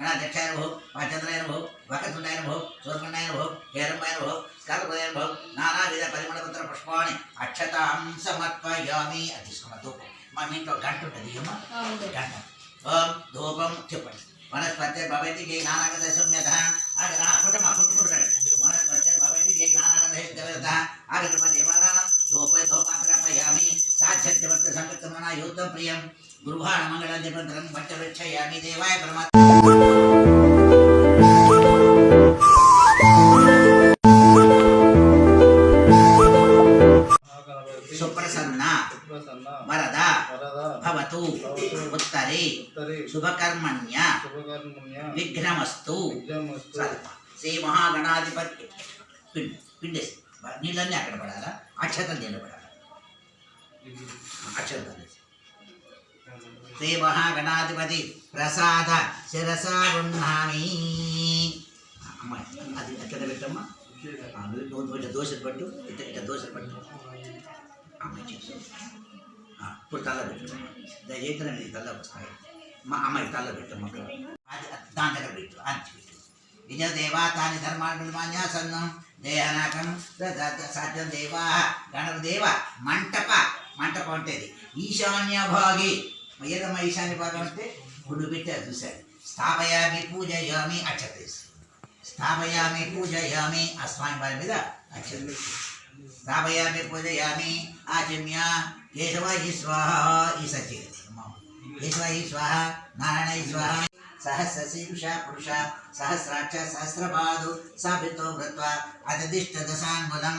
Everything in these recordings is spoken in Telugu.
గణాధ్యక్షాయ భో పాచంద్రాయన భో వకతుండాయన భో సూర్మన్నాయన భో హేరంబాయన భో స్కాలపదాయన భో నానావిధ పరిమళపత్ర పుష్పాన్ని అక్షతాం సమర్పయామి అది తీసుకున్న ధూపం. మా ఇంట్లో గంట ఉంటుంది గంట. ఓం ధూపం చెప్పండి. వనస్పతి భవతి జై నానాగత సంయత కుటుంబ కుట్టుకుంటున్నాడు వనస్పతి భవతి జై నానాగత ఆగత దేవాలయం ధూప ధూపాంతరపయామి. సాధ్యవర్త సంకృతమన యూతం ప్రియం. గురుభార మంగళాధిపంతరం భట్టవృక్షయామి దేవాయ పరమాత్మ వరద భవతు ఉత్తరే శుభకర్మణ్య విఘ్నమస్తు శ్రీ మహాగణాధిపతి పిండేసి నీళ్ళన్నీ అక్కడ పడాలా అక్షతం నీళ్ళు పడాలా అక్షతలు శ్రీ మహాగణాధిపతి ప్రసాద శిరస ఉన్నామి అమ్మాయి అది ఎక్కడ పెట్టమ్మా? ఇట్లా దోశలు పట్టు ఇట్లా ఇట్లా దోశలు పట్టు. అమ్మాయి చేసు ఇప్పుడు తల్ల పెట్టు. దయచేతన నీ తల్ల వస్తాయి. మా అమ్మాయి తల్ల పెట్టమ్మా అది దాని దగ్గర పెట్టు అంచి పెట్టు. నిజ దేవా తాని ధర్మాన్ని మాన్యాసన్నం దేహనాకం సాధ్యం దేవా గణపదేవ మంటప మంటపం అంటే ఈశాన్య భాగి ఏదమ్మ ఈశాన్య భాగం అంటే గుడి పెట్టారు చూశారు స్థాపయామి పూజయామి అక్షతేసి స్థాపయామి పూజయామి ఆ స్వామి వారి మీద అక్షత స్థాపయామి పూజయామి ఆచమ్య కేశవ ఈ స్వాహ ఈ సత్య. ఈ స్వాహ నారాయణ ఈ స్వాహ సహస్ర శీర్ష పురుష సహస్రాక్ష సహస్రపాదు సాభితో భృత్వా అదదిష్ట దశాంగులం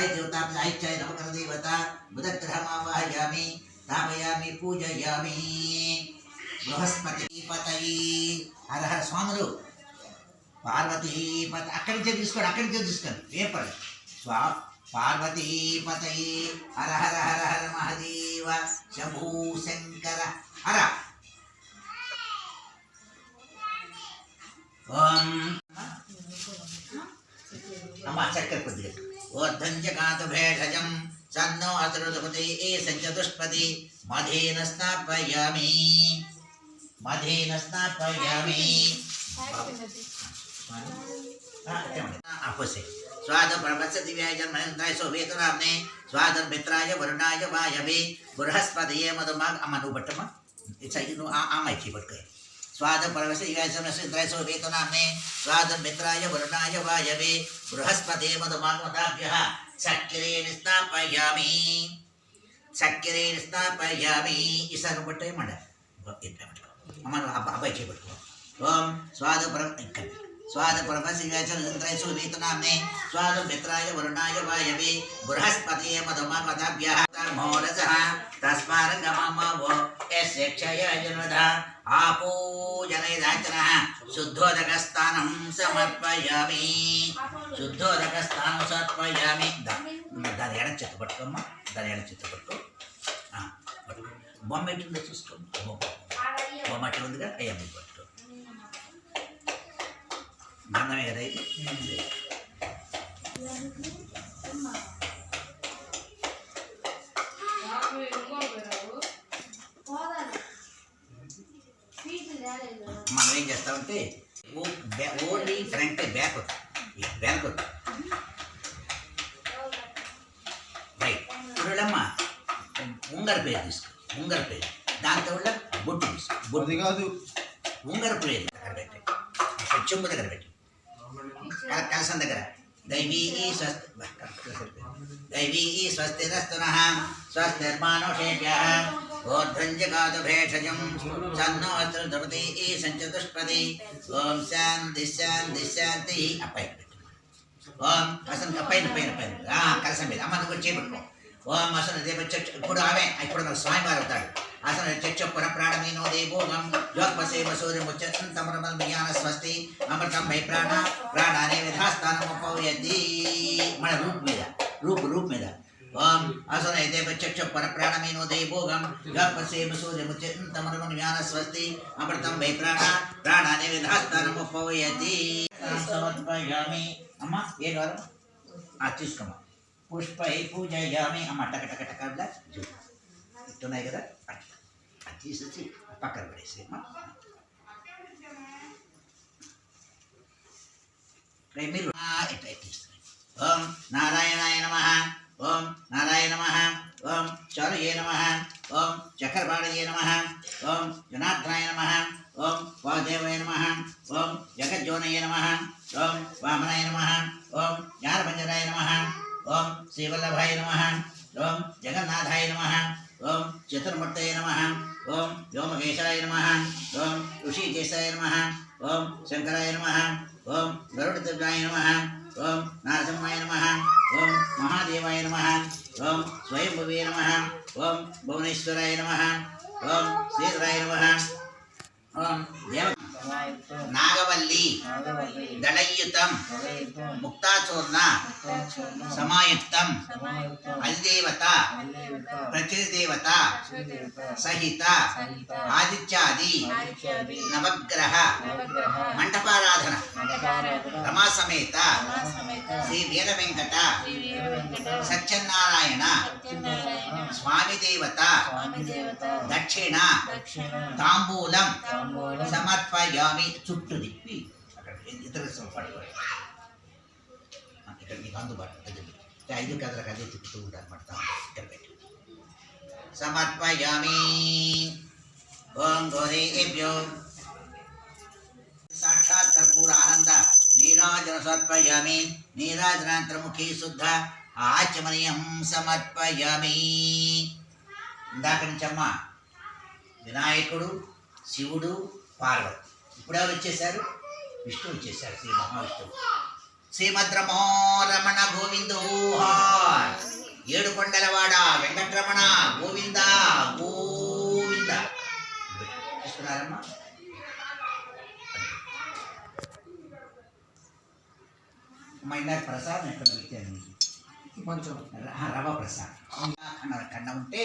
ఐదేవత ఐచ్ఛాయ నవకర దేవత బుధగ్రహమావాహయామి స్థాపయామి పూజయామి. బృహస్పతి పతయి హర స్వాములు. పార్వతీపత అక్కడి నుంచే తీసుకోండి అక్కడి నుంచే తీసుకోండి. పేపర్. పర్లేదు స్వా పార్వతీపతయి హర హర హర హర మహదేవ శంభూ శంకర హర. ఓం. అమ్మ చక్కెర కొద్దిగా. ఓర్ధంజకాత భేషజం सन्नो असुरसुपते ए सचतुष्पति मधेन स्थापयामि मधेन स्थापयामि आपसे स्वाद ब्रह्मस्य दिव्याय जन्मनन्दाय शोभेतरामने स्वाद मित्राय वरुणाय वायवे बृहस्पतये मधुमाग अमनुभट्टम इच्छा इनु आ आमाइची बटके स्वाद परवश इवासमस्त्राय शोभेतनामने स्वाद मित्राय वरुणाय वायवे बृहस्पतये मधुमाग मदाभ्यः। బృహస్పతే మధుమాగ్ మదాభ్య చక్కెరేణ స్థాపయామి చక్కెరేణ స్థాపయామి ఈసారి పట్టేయమండ ఇట్లా పట్టుకో అమ్మ నువ్వు అబ్బా అబ్బాయి చేపట్టుకో ఓం స్వాద పరం ఇక్కడ స్వాద పరమశివ్యాచంద్రాయ సువీతనామ్నే స్వాద మిత్రాయ వరుణాయ వాయవే బృహస్పతియే మధుమ మదాభ్య మోరస తస్మారంగమో యస్య క్షయ జన్మధ ఆపూజనైదాచన శుద్ధోదకస్థానం సమర్పయామి శుద్ధోదకస్థానం సమర్పయామి దా- చెత్త పట్టుకోమ్మా ధనియాల చెత్త పట్టుకో. పట్టుకో బొమ్మ ఎట్లుందో చూసుకో. బొమ్మ బొమ్మ అట్లా ఉందిగా అయ్యమ్మ పట్టుకో. గంధమే కదా ఇది? మనం ఏం చేస్తామంటే బ్యా- ఓన్లీ ఫ్రంట్ బ్యాక్ వద్దు బ్యాక్ వద్దు ఉంగర పేరు తీసుకో. ఉంగర పేరు. దాంతో బొట్టు తీసుకో. బొట్టు కాదు. ఉంగర పేరు దగ్గర పెట్టి. చెంబు దగ్గర పెట్టి. కల- కలసం దగ్గర. దైవీ స్వస్తి దైవీ స్వస్తిరస్తున స్వస్తిర్మానుషేభ్య సంచతుష్పది ఓం శాంతి శాంతి శాంతి. అప్పై ఓం అసలు పైన పైన పైన కలసం మీద. అమ్మ నువ్వు చేపట్టుకో ఓం అసలు దేవ చర్చ ఇప్పుడు ఆమె ఇప్పుడు నాకు స్వామివారు అవుతాడు అసలు చర్చ పురప్రాణమీనో దేవోగం యోగసేవ సూర్య ముచ్చంతమరమల్ మియాన స్వస్తి అమృతం వై ప్రాణ ప్రాణ అనే విధాస్థానం ఉపయతి మన రూప్ మీద రూప్ రూప్ మీద. ఓం అసలు దేవ చర్చ పరప్రాణమీనో దేవోగం యోగసేవ సూర్య ముచ్చంతమరమల్ మియాన స్వస్తి అమృతం వై ప్రాణ ప్రాణ అనే విధాస్థానం ఉపయతి సమర్పయామి. అమ్మ ఏ కాదు ఆ తీసుకోమ్మా పుష్పై పూజయామి అమ్మ టక టక టక అట్లా చూడు ఇట్టున్నాయి కదా అట్లా అది తీసేసి పక్కన పడేసి అమ్మ రేపు మీరు ఆ, ఇట్లా ఇట్లా ఇస్తారు. ఓం నారాయణాయ నమ ఓం నారాయణ నమ ఓం చారుయే నమ ఓం చక్రపాణయే నమ ఓం జనార్దనాయ నమ ఓం వాదేవాయ నమ ఓం జగజ్జోనయ నమ ఓం వామనాయ నమ ఓం శ్రీవల్లభాయ నమ ఓం జగన్నాథాయ నమ ఓం చతుర్మూర్తయ నమ ఓం వ్యోమకేశాయ నమ ఓం ఋషికేశాయ నమ ఓం శంకరాయ నమ ఓం గరుడదుర్గాయ నమ ఓం నారసింహాయ నమ ఓం మహాదేవాయ నమ ఓం స్వయంభువే నమ ఓం భువనేశ్వరాయ నమ ఓం శ్రీధరాయ నమ ఓం దేవ నాగవల్లి దళయుతం ముక్తాచూర్ణ సమాయుక్తం అల్దేవత అధిదేవత ప్రతిదేవత సహిత ఆదిత్యాది నవగ్రహ మంటపారాధన రమాసమేత శ్రీ వీర వెంకట సత్యనారాయణ స్వామి దేవత దక్షిణ తాంబూలం సమర్పయ సమర్పయామి చుట్టూ తిప్పి అక్కడ ఇతర పట్టుకోవాలి ఇక్కడ మీకు అందుబాటు అది ఐదు కథలకు అదే తిప్పుతూ ఉంటారు పడతా ఇక్కడ పెట్టి. సమర్పయామి ఓం గోదేభ్యో సాక్షాత్ కర్పూర ఆనంద నీరాజన సమర్పయామి నీరాజనాంతరముఖి శుద్ధ ఆచమనీయం సమర్పయామి. ఇందాక నుంచమ్మా వినాయకుడు శివుడు పార్వతి. ఇప్పుడు ఎవరు వచ్చేసారు విష్ణు వచ్చేసారు శ్రీ మహావిష్ణువు. శ్రీమద్రమో రమణ గోవిందో ఏడు కొండలవాడ వెంకటరమణ గోవింద గోవింద. ప్రసాదం ఎక్కడ పెట్టాను కొంచెం. రవ ప్రసాదం. ఖండ ఉంటే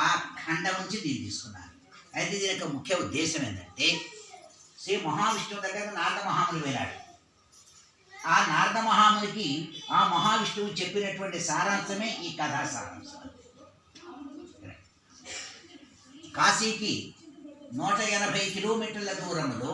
ఆ ఖండ నుంచి దీన్ని తీసుకున్నాను. అయితే దీని యొక్క ముఖ్య ఉద్దేశం ఏంటంటే శ్రీ మహావిష్ణువు దగ్గర నారద మహాముని వెళ్ళాడు ఆ నారద మహామునికి ఆ మహావిష్ణువు చెప్పినటువంటి సారాంశమే ఈ కథా సారాంశం. కాశీకి నూట ఎనభై కిలోమీటర్ల దూరంలో